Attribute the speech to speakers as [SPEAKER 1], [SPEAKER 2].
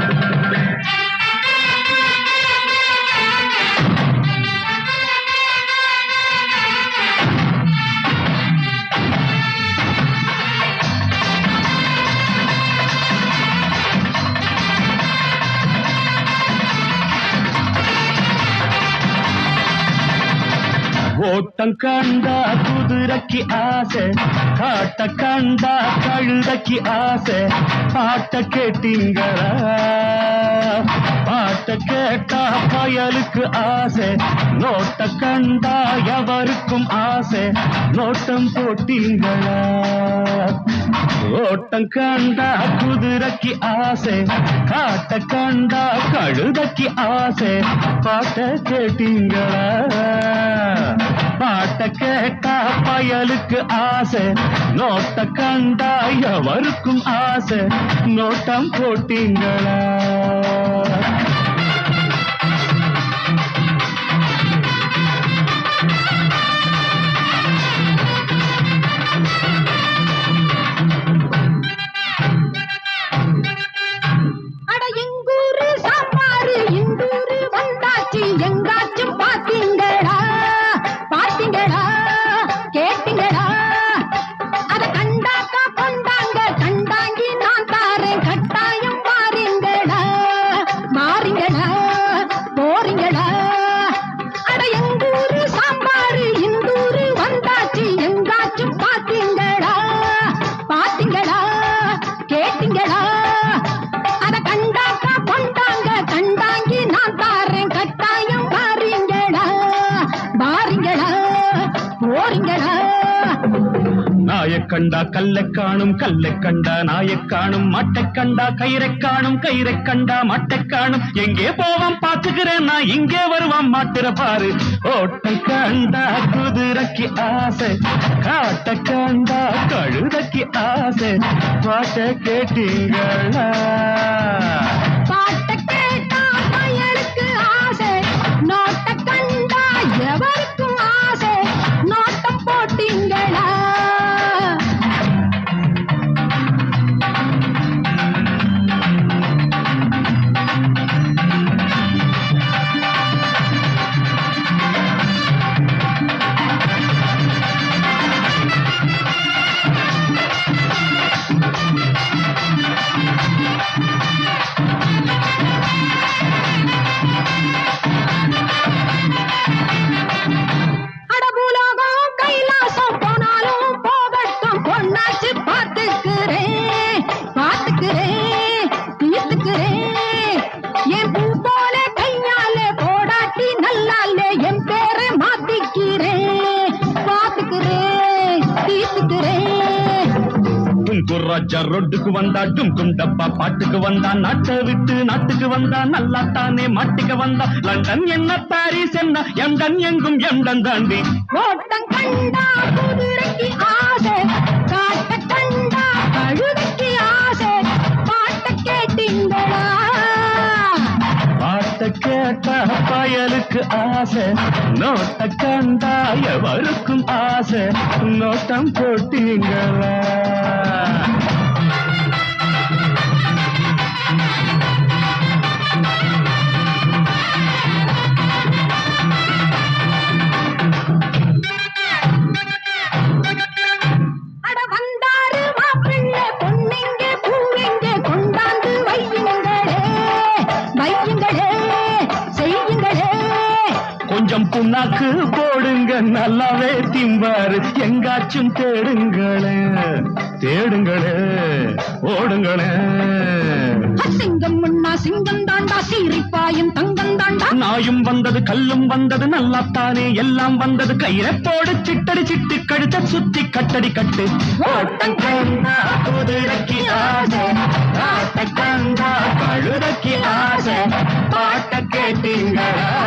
[SPEAKER 1] है ஓட்டம் கண்டா குதிரைக்கு ஆசை காட்ட கண்டா கழுதைக்கு ஆசை. பாட்ட கேட்டீங்களா? பாட்ட கேட்டா பயலுக்கு ஆசை. நோட்ட கண்டா எவருக்கும் ஆசை. நோட்டம் போட்டீங்களா? ஓட்டம் கண்டா குதிரைக்கு ஆசை. காட்ட கண்டா கழுதைக்கு ஆசை. பாட்ட கேட்டீங்களா? பாட்ட கேட்டா பயலுக்கு ஆசை. நோட்ட கண்டா எவருக்கும் ஆசை. நோட்டம் போட்டீங்களா? கண்டா கல்ல காணும் கல்ல கண்டா நாய காணும் மாட்டைக் கண்டா கயிறை காணும் கயிறை கண்டா மாட்டைக் காணும். எங்கே போவோம் பாத்துக்கிறேன் நான் இங்கே வருவான் மாட்டுற பாரு. ஓட்டம் கண்டா குதிரைக்கு ஆசை காட்ட கண்டா கழுதைக்கு ஆசை. பாட்ட கேட்டீங்களா? தும்குர் ராஜா ரொட்டுக்கு வந்தா டும் டப்பா பாட்டுக்கு வந்தா நாட்டை விட்டு நாட்டுக்கு வந்தா நல்லா தானே மாட்டுக்கு வந்தா. லண்டன் என்ன பாரிஸ் என்ன எண்டன் எங்கும் எண்டன் தாண்டி.
[SPEAKER 2] ஓட்டம் கண்டா குதிரைக்கு ஆசை. காட்ட கண்டா கழுதைக்கு ஆசை. பாட்ட கேட்டீங்களா?
[SPEAKER 1] பாட்ட கேட்டா எனக்கு ஆசை. நோட்ட கண்டாய எவருக்கும் ஆசை. நோட்டம் போட்டீங்களா புண்ணாக்கு போடுங்க நல்லாவே திம்பாரு. எங்காச்சும் தேடுங்களே தேடுங்களே ஓடுங்களே.
[SPEAKER 2] சிங்கம் முன்னா சிங்கம் தாண்டா சீரிப்பாயும் தங்கம் தாண்டா.
[SPEAKER 1] நாயும் வந்தது கல்லும் வந்தது நல்லாத்தானே. எல்லாம் வந்தது கயிறை போடு சிட்டடி சிட்டு கழுத்த சுத்தி கட்டடி கட்டு. ஓட்டம் கண்டா குதிரைக்கு ஆசை. காட்ட கண்டா கழுதைக்கு ஆசை. பாட்ட கேட்டீங்களா?